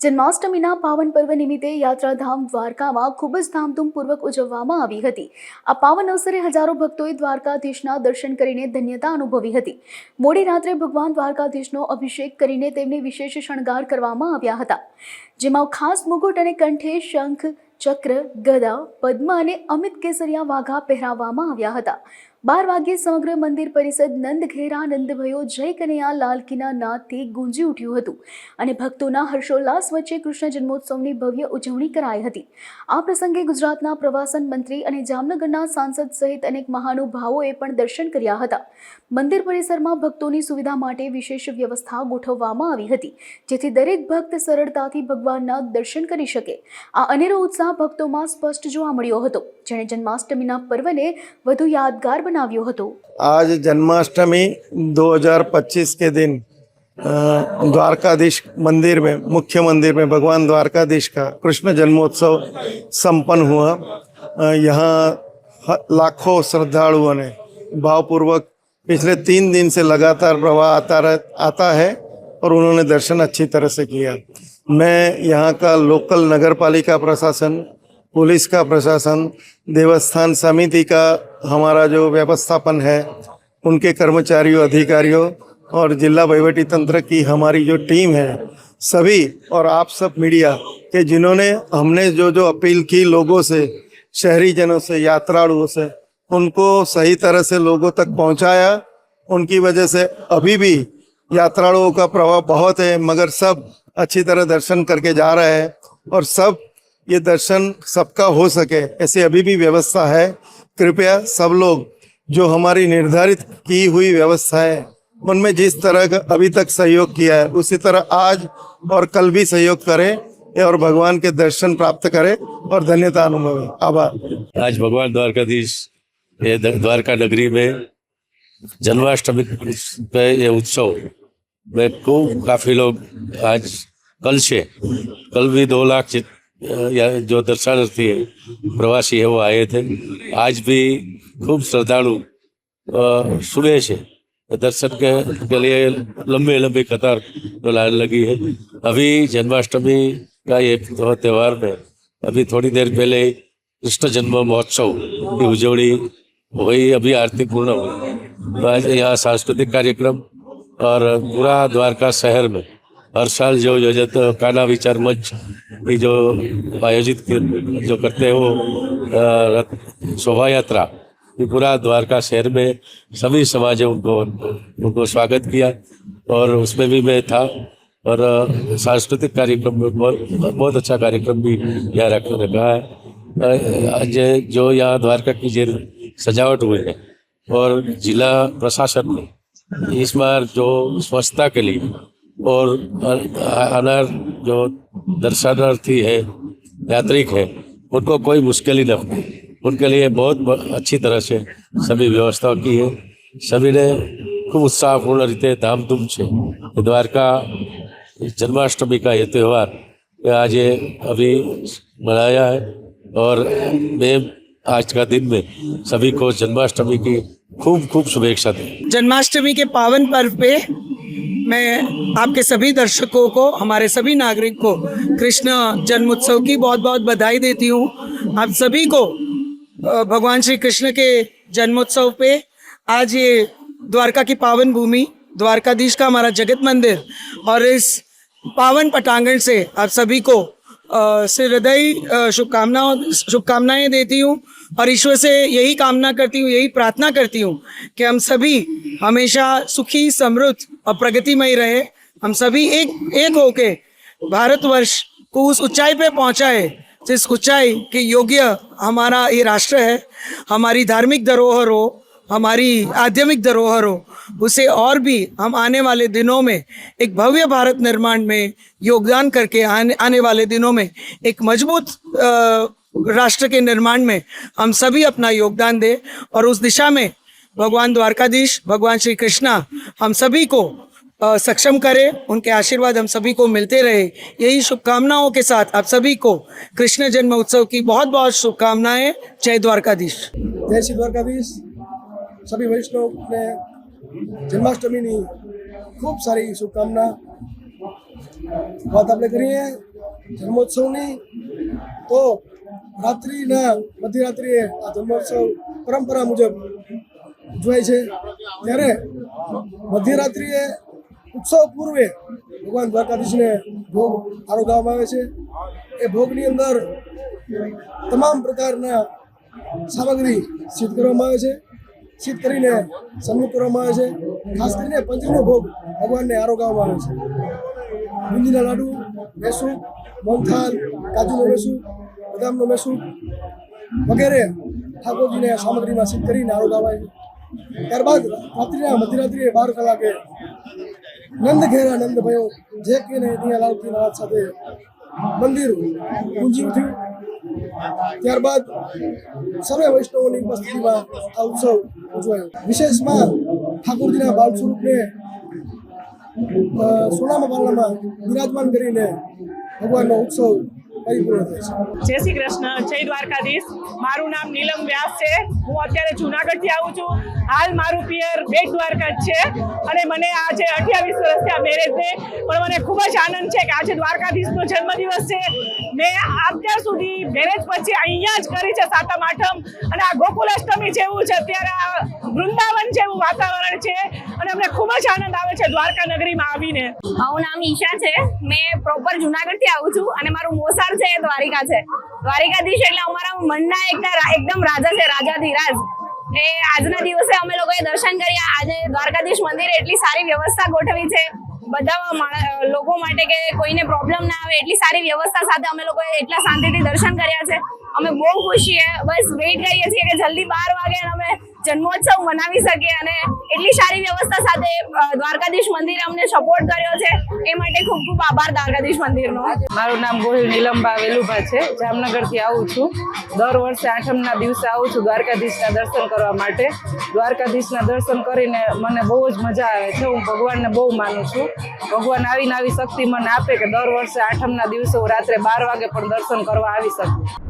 જન્માષ્ટમીના પાવન પર્વ નિમિત્તે યાત્રાધામ દ્વારકામાં ખૂબ જ ધામધૂમપૂર્વક ઉજવવામાં આવી હતી. આ પાવન અવસરે હજારો ભક્તોએ દ્વારકાધીશના દર્શન કરીને ધન્યતા અનુભવી હતી. મોડી રાત્રે ભગવાન દ્વારકાધીશનો અભિષેક કરીને તેમને વિશેષ શણગાર કરવામાં આવ્યા હતા. જેમાં ખાસ મુગુટ અને કંઠે શંખ, ચક્ર, ગદા, પદ્મ અને અમિત કેસરિયા વાઘા પહેરાવવામાં આવ્યા હતા. બાર વાગ્યે સમગ્ર મંદિર પરિષદ નંદ ઘેરા નંદભયો, જય કનૈયા, લાલ કીના નાદથી ગુંજી ઉઠ્યું હતું અને ભક્તોના હર્ષોલ્લાસ વચ્ચે કૃષ્ણ જન્મોત્સવની ભવ્ય ઉજવણી કરાઈ હતી. આ પ્રસંગે ગુજરાતના પ્રવાસન મંત્રી અને જામનગરના સાંસદ સહિત અનેક મહાનુભાવોએ પણ દર્શન કર્યા હતા. મંદિર પરિસરમાં ભક્તોની સુવિધા માટે વિશેષ વ્યવસ્થા ગોઠવવામાં આવી હતી, જેથી દરેક ભક્ત સરળતાથી ભગવાનના દર્શન કરી શકે. આ અનેરો ઉત્સાહ ભક્તોમાં સ્પષ્ટ જોવા મળ્યો હતો. જેણે જન્માષ્ટમીના પર્વને વધુ યાદગાર બનાવ્યો. હતો आज जन्माष्टमी 2025 के दिन द्वारकाधीश मंदिर में मुख्य मंदिर में भगवान द्वारकाधीश का कृष्ण जन्मोत्सव संपन्न हुआ। यहाँ लाखों श्रद्धालुओं ने भावपूर्वक पिछले तीन दिन से लगातार प्रवाह आता रह, आता है और उन्होंने दर्शन अच्छी तरह से किया। मैं यहाँ का लोकल नगर पालिका प्रशासन पुलिस का प्रशासन, देवस्थान समिति का हमारा जो व्यवस्थापन है, उनके कर्मचारियों, अधिकारियों और जिला वहीवटी तंत्र की हमारी जो टीम है, सभी और आप सब मीडिया के जिन्होंने हमने जो जो अपील की लोगों से शहरी जनों से, यात्रालुओं से, उनको सही तरह से लोगों तक पहुँचाया। उनकी वजह से अभी भी यात्रालुओं का प्रभाव बहुत है, मगर सब अच्छी तरह दर्शन करके जा रहे हैं और सब ये दर्शन सबका हो सके, ऐसी अभी भी व्यवस्था है। कृपया सब लोग जो हमारी निर्धारित की हुई व्यवस्था है, उनमें जिस तरह का अभी तक सहयोग किया है, उसी तरह आज और कल भी सहयोग करें और भगवान के दर्शन प्राप्त करें और धन्यता अनुभवें। आभार। आज भगवान द्वारकाधीश, ये द्वारका नगरी में जन्माष्टमी पे ये उत्सव में खूब काफ़ी लोग आज, कल से, कल भी दो लाख जो दर्शनार्थी है प्रवासी है वो आए थे। आज भी खूब श्रद्धालु सुबह से दर्शन के, के लिए लंबे लंबे कतार में लाइन लगी है। अभी जन्माष्टमी का ये त्यौहार में अभी थोड़ी देर पहले कृष्ण जन्म महोत्सव की उजवणी हुई अभी आरती पूर्ण हुई। तो आज यहाँ सांस्कृतिक कार्यक्रम और पूरा द्वारका शहर में हर साल जो योजित काना विचार मंच की जो आयोजित जो करते हैं शोभा यात्रा पूरा द्वारका शहर में सभी समाज है उनको स्वागत किया। और उसमें भी मैं था। और सांस्कृतिक कार्यक्रम में बहुत अच्छा कार्यक्रम भी यहाँ रख रखा है। आज जो यहाँ द्वारका की जो सजावट हुई है और जिला प्रशासन ने इस बार जो स्वच्छता के लिए और अनार जो दर्शनार्थी है, यात्रिक है, उनको कोई मुश्किल ही न हो उनके लिए बहुत अच्छी तरह से सभी व्यवस्था की है। सभी ने खूब उत्साहपूर्ण रीते धामधूम से द्वारका, जन्माष्टमी का ये त्यौहार आज ये अभी मनाया है और मैं आज का दिन में सभी को जन्माष्टमी की खूब खूब शुभेच्छा दी जन्माष्टमी के पावन पर्व पे मैं आपके सभी दर्शकों को, हमारे सभी नागरिक को कृष्ण जन्मोत्सव की बहुत बहुत बधाई देती हूँ। आप सभी को भगवान श्री कृष्ण के जन्मोत्सव पे आज ये द्वारका की पावन भूमि, द्वारकाधीश का हमारा जगत मंदिर और इस पावन पटांगण से आप सभी को से हृदय शुभकामनाओं, शुभकामनाएँ देती हूँ। और ईश्वर से यही कामना करती हूँ, यही प्रार्थना करती हूँ कि हम सभी हमेशा सुखी, समृद्ध और प्रगतिमय रहे। हम सभी एक एक होके भारतवर्ष को उस ऊंचाई पे पहुँचाए, जिस ऊंचाई के योग्य हमारा ये राष्ट्र है, हमारी धार्मिक धरोहर हो, हमारी आध्यात्मिक धरोहर हो, उसे और भी हम आने वाले दिनों में एक भव्य भारत निर्माण में योगदान करके आने आने वाले दिनों में एक मज़बूत राष्ट्र के निर्माण में हम सभी अपना योगदान दें और उस दिशा में भगवान द्वारकाधीश भगवान श्री कृष्णा हम सभी को अ, सक्षम करे उनके आशीर्वाद हम सभी को मिलते रहे यही शुभकामनाओं के साथ आप सभी को कृष्ण जन्म उत्सव की बहुत बहुत शुभकामनाएं जय द्वारकाधीश જય શ્રી દ્વારકાધીશ સભી વૈષ્ણવને જન્માષ્ટમીની ખૂબ સારી શુભકામના વાત આપણે કરીએ જન્મોત્સવની તો રાત્રિના મધ્યરાત્રિએ આ જન્મોત્સવ પરંપરા મુજબ ઉજવાય છે. ત્યારે મધ્યરાત્રિએ ઉત્સવ પૂર્વે ભગવાન દ્વારકાધીશને ભોગ આરોગવામાં આવે છે. એ ભોગની અંદર તમામ પ્રકારના સામગ્રી સિદ્ધ કરવામાં આવે છે. સિદ્ધ કરીને સન્મુખ કરવામાં આવે છે. ખાસ કરીને પંચનો ભોગ ભગવાનને આરોગવામાં આવે છે. બુંદીના લાડુ મેસુ મોહનથાલ કાજુનો મેસૂ બદામનો મેસૂ વગેરે ઠાકોરજીને સામગ્રીમાં સિદ્ધ કરીને આરોગાવાય છે ત્યારબાદ રાત્રિના મધ્યરાત્રિએ બાર કલાકે નંદ ઘેરા નંદ ભયો જે કે ને લાલકી નાથ સાથે મંદિર ગુંજી ઉઠ્યું. ત્યારબાદ સર્વે વૈષ્ણવોની ઉપસ્થિતિમાં આ ઉત્સવ ઉજવાયો. વિશેષમાં ઠાકોરજીના બાળ સ્વરૂપને સોનામાં પાલનામાં બિરાજમાન કરીને ભગવાનનો ઉત્સવ જય શ્રી કૃષ્ણ. જય દ્વારકાધીશ. મારું નામ નીલમ વ્યાસ છે. હું અત્યારે જુનાગઢથી આવું છું. હાલ મારું પિયર બેટ દ્વારકા છે અને મને આજે અઠ્યાવીસ વર્ષ થયા મેરેજને પણ મને ખૂબ જ આનંદ છે કે આજે દ્વારકાધીશનો જન્મદિવસ છે. મેં અત્યાર સુધી મેરેજ પછી અહીંયા જ કરી છે સાતમ, આઠમ અને આ ગોકુલ અષ્ટમી જેવું છે અત્યારે આ વૃંદાવન જેવું વાતાવરણ છે અને અમને ખૂબ જ આનંદ આવે છે દ્વારકા નગરીમાં આવીને. મારું નામ ઈશા છે. મેં પ્રોપર જુનાગઢથી આવું છું અને મારું મોસાળ છે દ્વારિકા છે. દ્વારિકાધીશ એટલે અમારા મનના એકદમ એકદમ રાજા છે, રાજા ધીરાજ. એ આજના દિવસે અમે લોકોએ દર્શન કર્યા આજે દ્વારકાધીશ મંદિરે એટલી સારી વ્યવસ્થા ગોઠવી છે. બધા લોકો માટે કે કોઈને પ્રોબ્લેમ ના આવે, એટલી સારી વ્યવસ્થા સાથે અમે લોકોએ એટલા શાંતિથી દર્શન કર્યા છે. અમે બહુ ખુશ છીએ. બસ વેઇટ કરીએ છીએ કે જલ્દી બાર વાગે અમે જન્મોત્સવ મનાવી શકીએ અને એટલી સારી વ્યવસ્થા સાથે દ્વારકાધીશ મંદિરે અમને સપોર્ટ કર્યો છે. એ માટે ખૂબ ખૂબ આભાર દ્વારકાધીશ મંદિરનો. મારું નામ ગોહિલ નીલંબા વેલુભા છે. જામનગરથી આવું છું. દર વર્ષે આઠમના દિવસે આવું છું દ્વારકાધીશના દર્શન કરવા માટે. દ્વારકાધીશના દર્શન કરીને મને બહુ જ મજા આવે છે. હું ભગવાનને બહુ માનું છું. ભગવાન આવીને આવી શક્તિ મને આપે કે દર વર્ષે આઠમના દિવસે હું રાત્રે બાર વાગે પણ દર્શન કરવા આવી શકું.